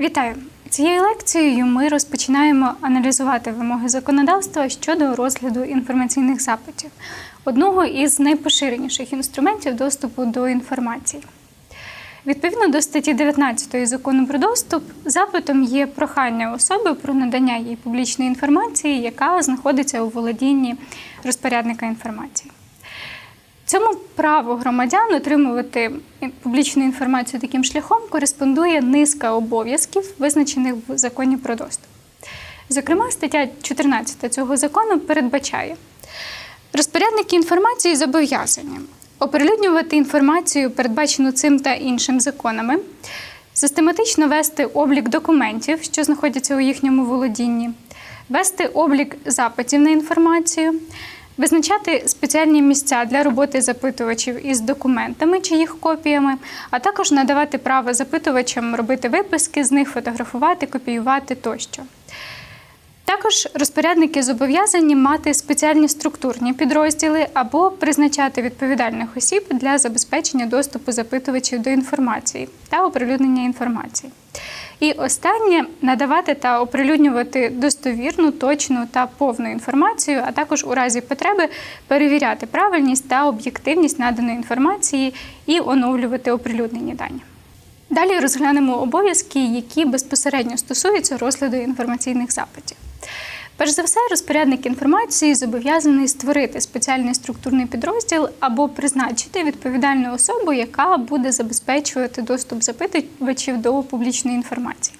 Вітаю! Цією лекцією ми розпочинаємо аналізувати вимоги законодавства щодо розгляду інформаційних запитів, одного із найпоширеніших інструментів доступу до інформації. Відповідно до статті 19 закону про доступ, запитом є прохання особи про надання їй публічної інформації, яка знаходиться у володінні розпорядника інформації. Цьому праву громадян отримувати публічну інформацію таким шляхом кореспондує низка обов'язків, визначених в законі про доступ. Зокрема, стаття 14 цього закону передбачає розпорядники інформації зобов'язані оприлюднювати інформацію, передбачену цим та іншим законами, систематично вести облік документів, що знаходяться у їхньому володінні, вести облік запитів на інформацію. Визначати спеціальні місця для роботи запитувачів із документами чи їх копіями, а також надавати право запитувачам робити виписки з них, фотографувати, копіювати тощо. Також розпорядники зобов'язані мати спеціальні структурні підрозділи або призначати відповідальних осіб для забезпечення доступу запитувачів до інформації та оприлюднення інформації. І останнє надавати та оприлюднювати достовірну, точну та повну інформацію, а також у разі потреби перевіряти правильність та об'єктивність наданої інформації і оновлювати оприлюднені дані. Далі розглянемо обов'язки, які безпосередньо стосуються розгляду інформаційних запитів. Перш за все, розпорядник інформації зобов'язаний створити спеціальний структурний підрозділ або призначити відповідальну особу, яка буде забезпечувати доступ запитувачів до публічної інформації.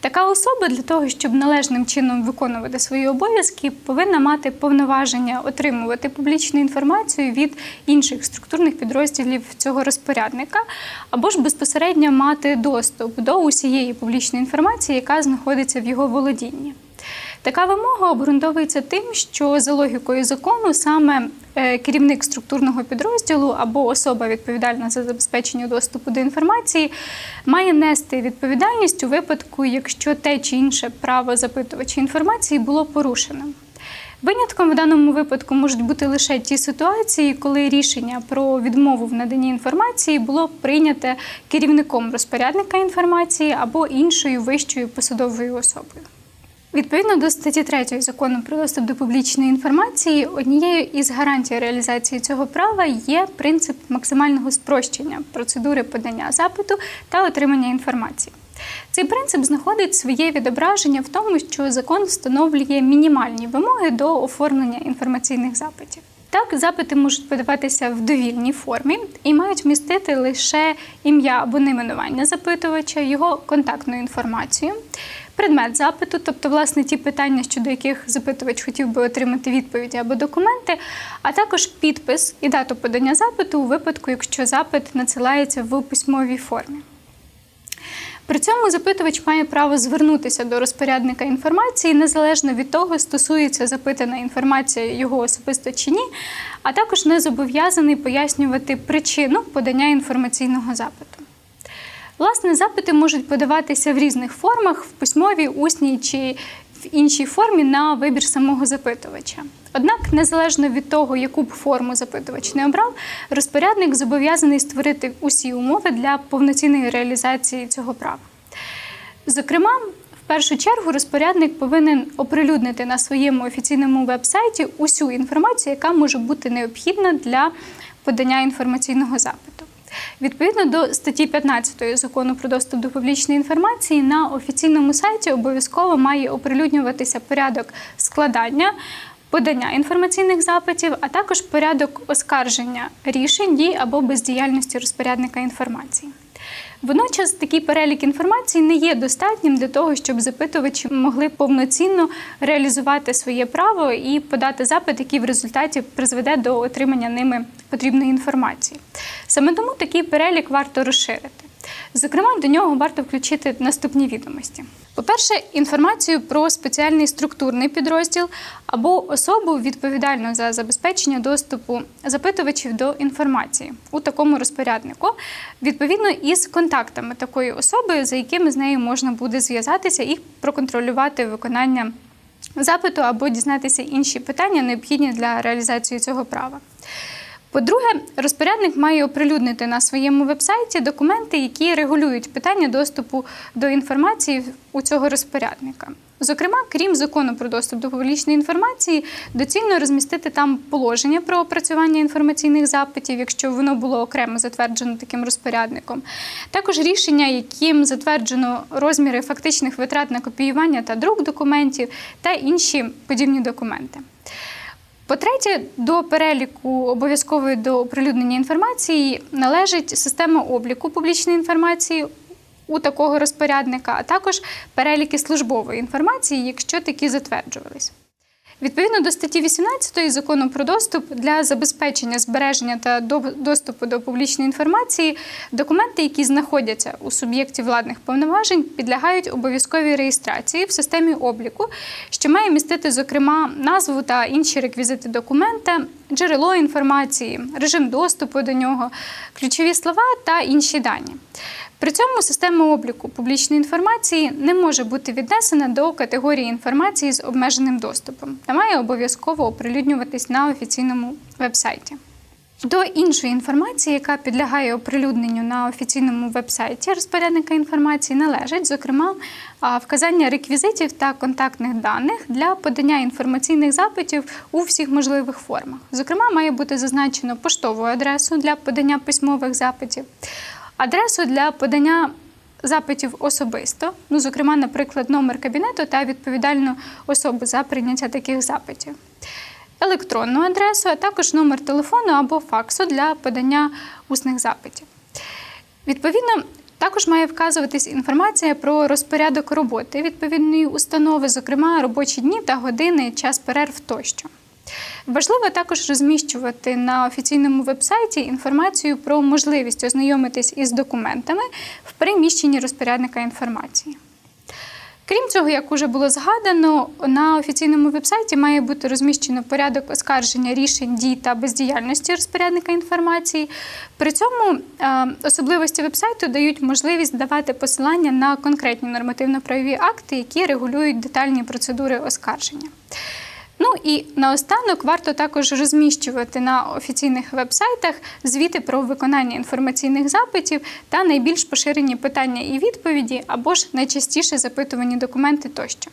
Така особа для того, щоб належним чином виконувати свої обов'язки, повинна мати повноваження отримувати публічну інформацію від інших структурних підрозділів цього розпорядника, або ж безпосередньо мати доступ до усієї публічної інформації, яка знаходиться в його володінні. Така вимога обґрунтовується тим, що за логікою закону саме е, керівник структурного підрозділу або особа відповідальна за забезпечення доступу до інформації має нести відповідальність у випадку, якщо те чи інше право запитувача інформації було порушено. Винятком в даному випадку можуть бути лише ті ситуації, коли рішення про відмову в наданні інформації було прийняте керівником розпорядника інформації або іншою вищою посадовою особою. Відповідно до статті 3 закону про доступ до публічної інформації, однією із гарантій реалізації цього права є принцип максимального спрощення процедури подання запиту та отримання інформації. Цей принцип знаходить своє відображення в тому, що закон встановлює мінімальні вимоги до оформлення інформаційних запитів. Так, запити можуть подаватися в довільній формі і мають вмістити лише ім'я або найменування запитувача, його контактну інформацію, предмет запиту, тобто, власне, ті питання, щодо яких запитувач хотів би отримати відповіді або документи, а також підпис і дату подання запиту у випадку, якщо запит надсилається в письмовій формі. При цьому запитувач має право звернутися до розпорядника інформації незалежно від того, стосується запитана інформація його особисто чи ні, а також не зобов'язаний пояснювати причину подання інформаційного запиту. Власне, запити можуть подаватися в різних формах, в письмовій, усній чи в іншій формі на вибір самого запитувача. Однак, незалежно від того, яку б форму запитувач не обрав, розпорядник зобов'язаний створити усі умови для повноцінної реалізації цього права. Зокрема, в першу чергу розпорядник повинен оприлюднити на своєму офіційному веб-сайті усю інформацію, яка може бути необхідна для подання інформаційного запиту. Відповідно до статті 15 закону про доступ до публічної інформації на офіційному сайті обов'язково має оприлюднюватися порядок складання. Подання інформаційних запитів, а також порядок оскарження рішень дій або бездіяльності розпорядника інформації. Водночас такий перелік інформації не є достатнім для того, щоб запитувачі могли повноцінно реалізувати своє право і подати запит, який в результаті призведе до отримання ними потрібної інформації. Саме тому такий перелік варто розширити. Зокрема, до нього варто включити наступні відомості. По-перше, інформацію про спеціальний структурний підрозділ або особу відповідальну за забезпечення доступу запитувачів до інформації у такому розпоряднику, відповідно із контактами такої особи, за якими з нею можна буде зв'язатися і проконтролювати виконання запиту або дізнатися інші питання, необхідні для реалізації цього права. По-друге, розпорядник має оприлюднити на своєму вебсайті документи, які регулюють питання доступу до інформації у цього розпорядника. Зокрема, крім закону про доступ до публічної інформації, доцільно розмістити там положення про опрацювання інформаційних запитів, якщо воно було окремо затверджено таким розпорядником. Також рішення, яким затверджено розміри фактичних витрат на копіювання та друк документів та інші подібні документи. По-третє, до переліку обов'язкової до оприлюднення інформації належить система обліку публічної інформації у такого розпорядника, а також переліки службової інформації, якщо такі затверджувались. Відповідно до статті 18 закону про доступ для забезпечення збереження та до- доступу до публічної інформації, документи, які знаходяться у суб'єкті владних повноважень, підлягають обов'язковій реєстрації в системі обліку, що має містити, зокрема, назву та інші реквізити документа, джерело інформації, режим доступу до нього, ключові слова та інші дані. При цьому система обліку публічної інформації не може бути віднесена до категорії інформації з обмеженим доступом та має обов'язково оприлюднюватись на офіційному вебсайті. До іншої інформації, яка підлягає оприлюдненню на офіційному вебсайті розпорядника інформації, належить, зокрема, вказання реквізитів та контактних даних для подання інформаційних запитів у всіх можливих формах. Зокрема, має бути зазначено поштову адресу для подання письмових запитів, адресу для подання запитів особисто, ну, зокрема, наприклад, номер кабінету та відповідальну особу за прийняття таких запитів електронну адресу, а також номер телефону або факсу для подання усних запитів. Відповідно, також має вказуватись інформація про розпорядок роботи відповідної установи, зокрема робочі дні та години, час перерв тощо. Важливо також розміщувати на офіційному вебсайті інформацію про можливість ознайомитись із документами в приміщенні розпорядника інформації. Крім цього, як уже було згадано, на офіційному вебсайті має бути розміщено порядок оскарження рішень дій та бездіяльності розпорядника інформації. При цьому е, особливості вебсайту дають можливість давати посилання на конкретні нормативно-правові акти, які регулюють детальні процедури оскарження. Ну і наостанок варто також розміщувати на офіційних вебсайтах звіти про виконання інформаційних запитів та найбільш поширені питання і відповіді, або ж найчастіше запитувані документи тощо.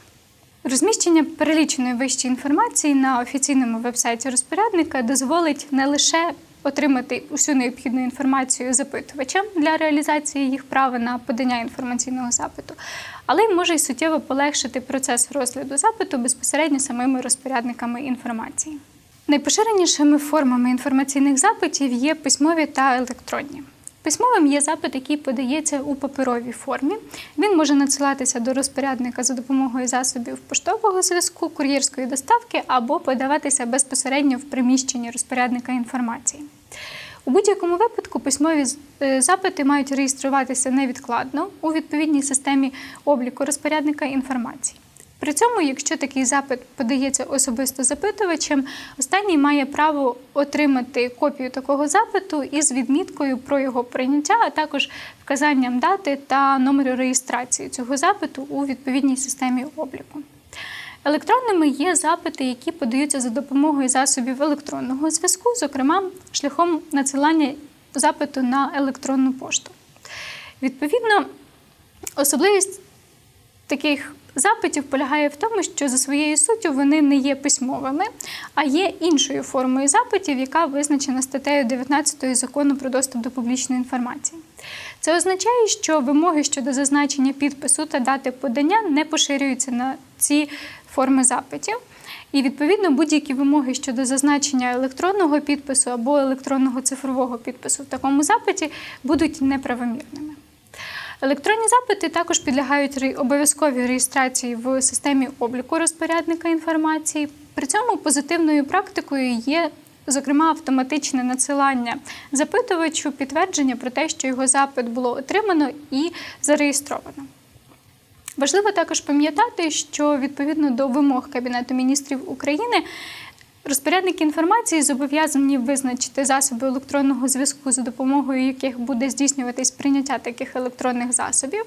Розміщення переліченої вищої інформації на офіційному вебсайті розпорядника дозволить не лише отримати усю необхідну інформацію запитувачам для реалізації їх права на подання інформаційного запиту, але й може й суттєво полегшити процес розгляду запиту безпосередньо самими розпорядниками інформації. Найпоширенішими формами інформаційних запитів є письмові та електронні. Письмовим є запит, який подається у паперовій формі. Він може надсилатися до розпорядника за допомогою засобів поштового зв'язку, кур'єрської доставки або подаватися безпосередньо в приміщенні розпорядника інформації. У будь-якому випадку письмові е, запити мають реєструватися невідкладно у відповідній системі обліку розпорядника інформації. При цьому, якщо такий запит подається особисто запитувачем, останній має право отримати копію такого запиту із відміткою про його прийняття, а також вказанням дати та номеру реєстрації цього запиту у відповідній системі обліку. Електронними є запити, які подаються за допомогою засобів електронного зв'язку, зокрема шляхом надсилання запиту на електронну пошту. Відповідно, особливість таких запитів полягає в тому, що за своєю суттю вони не є письмовими, а є іншою формою запитів, яка визначена статтею 19 закону про доступ до публічної інформації. Це означає, що вимоги щодо зазначення підпису та дати подання не поширюються на ці форми запитів. І відповідно будь-які вимоги щодо зазначення електронного підпису або електронного цифрового підпису в такому запиті будуть неправомірними. Електронні запити також підлягають обов'язковій реєстрації в системі обліку розпорядника інформації. При цьому позитивною практикою є, зокрема, автоматичне надсилання запитувачу підтвердження про те, що його запит було отримано і зареєстровано. Важливо також пам'ятати, що відповідно до вимог Кабінету міністрів України розпорядники інформації зобов'язані визначити засоби електронного зв'язку, за допомогою яких буде здійснюватись прийняття таких електронних засобів.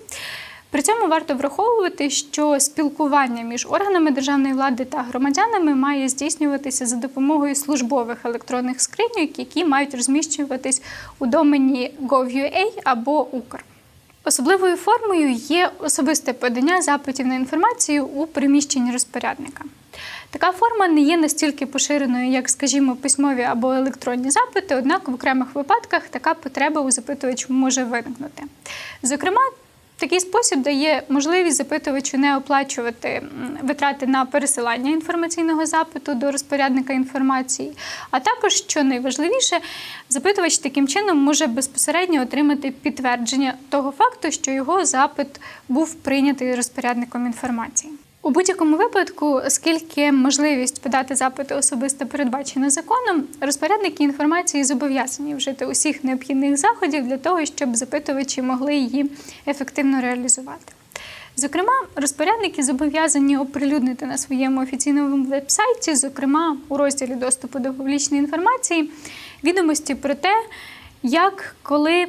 При цьому варто враховувати, що спілкування між органами державної влади та громадянами має здійснюватися за допомогою службових електронних скриньок, які мають розміщуватись у домені gov.ua або Укр. Особливою формою є особисте подання запитів на інформацію у приміщенні розпорядника. Така форма не є настільки поширеною, як, скажімо, письмові або електронні запити, однак в окремих випадках така потреба у запитувача може виникнути. Зокрема, Такий спосіб дає можливість запитувачу не оплачувати витрати на пересилання інформаційного запиту до розпорядника інформації. А також, що найважливіше, запитувач таким чином може безпосередньо отримати підтвердження того факту, що його запит був прийнятий розпорядником інформації. У будь-якому випадку, оскільки можливість подати запити особисто передбачена законом, розпорядники інформації зобов'язані вжити усіх необхідних заходів для того, щоб запитувачі могли її ефективно реалізувати. Зокрема, розпорядники зобов'язані оприлюднити на своєму офіційному веб-сайті, зокрема у розділі доступу до публічної інформації, відомості про те, як, коли,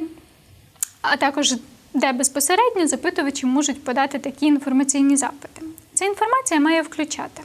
а також де безпосередньо запитувачі можуть подати такі інформаційні запити. Ця інформація має включати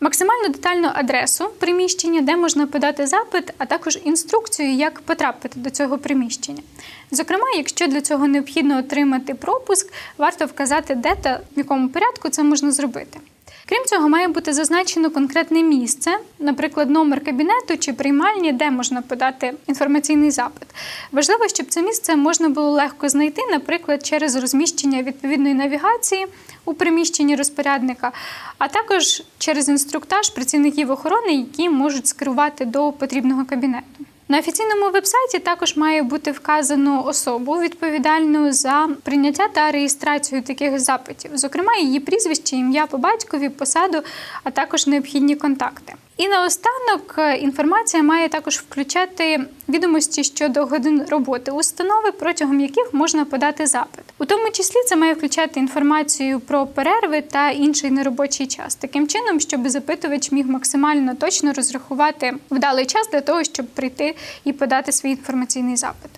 максимально детальну адресу приміщення, де можна подати запит, а також інструкцію, як потрапити до цього приміщення. Зокрема, якщо для цього необхідно отримати пропуск, варто вказати, де та в якому порядку це можна зробити. Крім цього, має бути зазначено конкретне місце, наприклад, номер кабінету чи приймальні, де можна подати інформаційний запит. Важливо, щоб це місце можна було легко знайти, наприклад, через розміщення відповідної навігації у приміщенні розпорядника, а також через інструктаж працівників охорони, які можуть скерувати до потрібного кабінету. На офіційному вебсайті також має бути вказано особу відповідальну за прийняття та реєстрацію таких запитів, зокрема її прізвище, ім'я по батькові, посаду, а також необхідні контакти. І наостанок е, інформація має також включати відомості щодо годин роботи установи, протягом яких можна подати запит. У тому числі це має включати інформацію про перерви та інший неробочий час, таким чином, щоб запитувач міг максимально точно розрахувати вдалий час для того, щоб прийти і подати свій інформаційний запит.